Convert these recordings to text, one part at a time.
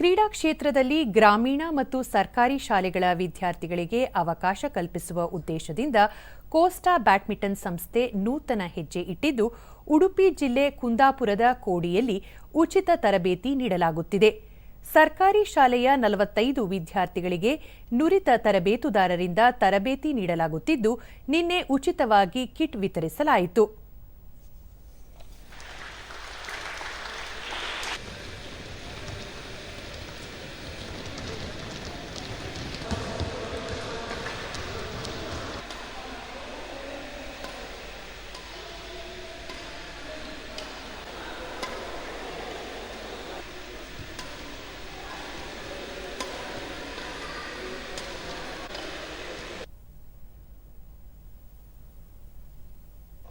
ಕ್ರೀಡಾ ಕ್ಷೇತ್ರದಲ್ಲಿ ಗ್ರಾಮೀಣ ಮತ್ತು ಸರ್ಕಾರಿ ಶಾಲೆಗಳ ವಿದ್ಯಾರ್ಥಿಗಳಿಗೆ ಅವಕಾಶ ಕಲ್ಪಿಸುವ ಉದ್ದೇಶದಿಂದ ಕೋಸ್ಟಾ ಬ್ಯಾಡ್ಮಿಂಟನ್ ಸಂಸ್ಥೆ ನೂತನ ಹೆಜ್ಜೆ ಇಟ್ಟಿದ್ದು, ಉಡುಪಿ ಜಿಲ್ಲೆ ಕುಂದಾಪುರದ ಕೋಡಿಯಲ್ಲಿ ಉಚಿತ ತರಬೇತಿ ನೀಡಲಾಗುತ್ತಿದೆ. ಸರ್ಕಾರಿ ಶಾಲೆಯ ನಲವತ್ತೈದು ವಿದ್ಯಾರ್ಥಿಗಳಿಗೆ ನುರಿತ ತರಬೇತುದಾರರಿಂದ ತರಬೇತಿ ನೀಡಲಾಗುತ್ತಿದ್ದು, ನಿನ್ನೆ ಉಚಿತವಾಗಿ ಕಿಟ್ ವಿತರಿಸಲಾಯಿತು.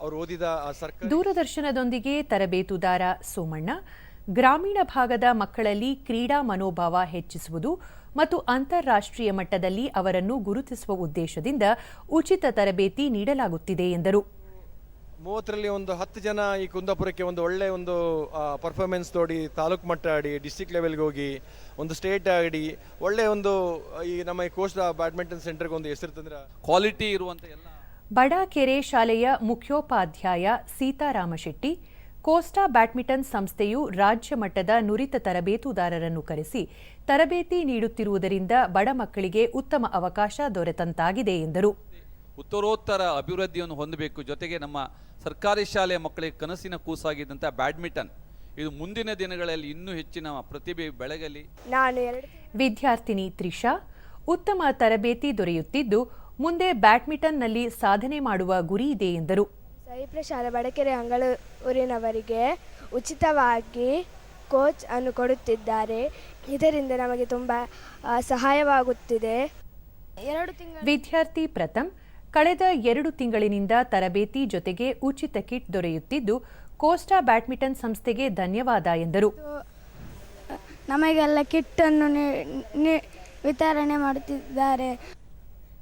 ಅವ್ರು ಓದಿದ ದೂರದರ್ಶನದೊಂದಿಗೆ ತರಬೇತುದಾರ ಸೋಮಣ್ಣ. ಗ್ರಾಮೀಣ ಭಾಗದ ಮಕ್ಕಳಲ್ಲಿ ಕ್ರೀಡಾ ಮನೋಭಾವ ಹೆಚ್ಚಿಸುವುದು ಮತ್ತು ಅಂತಾರಾಷ್ಟ್ರೀಯ ಮಟ್ಟದಲ್ಲಿ ಅವರನ್ನು ಗುರುತಿಸುವ ಉದ್ದೇಶದಿಂದ ಉಚಿತ ತರಬೇತಿ ನೀಡಲಾಗುತ್ತಿದೆ ಎಂದರು. ಮೂವತ್ತರಲ್ಲಿ ಒಂದು ಹತ್ತು ಜನ ಈ ಕುಂದಾಪುರಕ್ಕೆ ಒಂದು ಒಳ್ಳೆ ಒಂದು ಪರ್ಫಾರ್ಮೆನ್ಸ್ ತೋಡಿ ತಾಲೂಕು ಮಟ್ಟ ಆಡಿ ಡಿಸ್ಟಿಕ್ ಲೆವೆಲ್ಗೆ ಹೋಗಿ ಒಂದು ಸ್ಟೇಟ್ ಆಡಿ ಒಳ್ಳೆ ಒಂದು ಈ ನಮ್ಮ ಈ ಕೋಸ್ಟ್ ಬ್ಯಾಡ್ಮಿಂಟನ್ ಸೆಂಟರ್ಗೆ ಒಂದು ಹೆಸರು ತಂದ್ರೆ ಕ್ವಾಲಿಟಿ ಇರುವಂಥ ಎಲ್ಲ ಬಡಾಕೆರೆ ಶಾಲೆಯ ಮುಖ್ಯೋಪಾಧ್ಯಾಯ ಸೀತಾರಾಮ ಶೆಟ್ಟಿ ಕೋಸ್ಟಾ ಬ್ಯಾಡ್ಮಿಂಟನ್ ಸಂಸ್ಥೆಯು ರಾಜ್ಯ ಮಟ್ಟದ ನುರಿತ ತರಬೇತುದಾರರನ್ನು ಕರೆಸಿ ತರಬೇತಿ ನೀಡುತ್ತಿರುವುದರಿಂದ ಬಡ ಮಕ್ಕಳಿಗೆ ಉತ್ತಮ ಅವಕಾಶ ದೊರೆತಂತಾಗಿದೆ ಎಂದರು. ಉತ್ತರೋತ್ತರ ಅಭಿವೃದ್ಧಿಯನ್ನು ಹೊಂದಬೇಕು. ಜೊತೆಗೆ ನಮ್ಮ ಸರ್ಕಾರಿ ಶಾಲೆಯ ಮಕ್ಕಳಿಗೆ ಕನಸಿನ ಕೂಸಾಗಿದ್ದಂಥ ಬ್ಯಾಡ್ಮಿಂಟನ್ ಇದು ಮುಂದಿನ ದಿನಗಳಲ್ಲಿ ಇನ್ನೂ ಹೆಚ್ಚಿನ ಪ್ರತಿಭೆ ಬೆಳಗಲಿ. ನಾನು ವಿದ್ಯಾರ್ಥಿನಿ ತ್ರಿಷಾ ಉತ್ತಮ ತರಬೇತಿ ದೊರೆಯುತ್ತಿದ್ದು ಮುಂದೆ ಬ್ಯಾಡ್ಮಿಂಟನ್ನಲ್ಲಿ ಸಾಧನೆ ಮಾಡುವ ಗುರಿ ಇದೆ ಎಂದರು. ಶಾಲೆ ಬಡಕೆರೆ ಅಂಗಳೂರಿನವರಿಗೆ ಉಚಿತವಾಗಿ ಕೋಚ್ ಅನ್ನು ಕೊಡುತ್ತಿದ್ದಾರೆ. ಇದರಿಂದ ನಮಗೆ ತುಂಬ ಸಹಾಯವಾಗುತ್ತಿದೆ. ಎರಡು ತಿಂಗಳು ವಿದ್ಯಾರ್ಥಿ ಪ್ರಥಮ್ ಕಳೆದ ಎರಡು ತಿಂಗಳಿನಿಂದ ತರಬೇತಿ ಜೊತೆಗೆ ಉಚಿತ ಕಿಟ್ ದೊರೆಯುತ್ತಿದ್ದು ಕೋಸ್ಟಾ ಬ್ಯಾಡ್ಮಿಂಟನ್ ಸಂಸ್ಥೆಗೆ ಧನ್ಯವಾದ ಎಂದರು. ನಮಗೆಲ್ಲ ಕಿಟ್ಟನ್ನು ನೀ- ನೀ- ವಿತರಣೆ ಮಾಡುತ್ತಿದ್ದಾರೆ.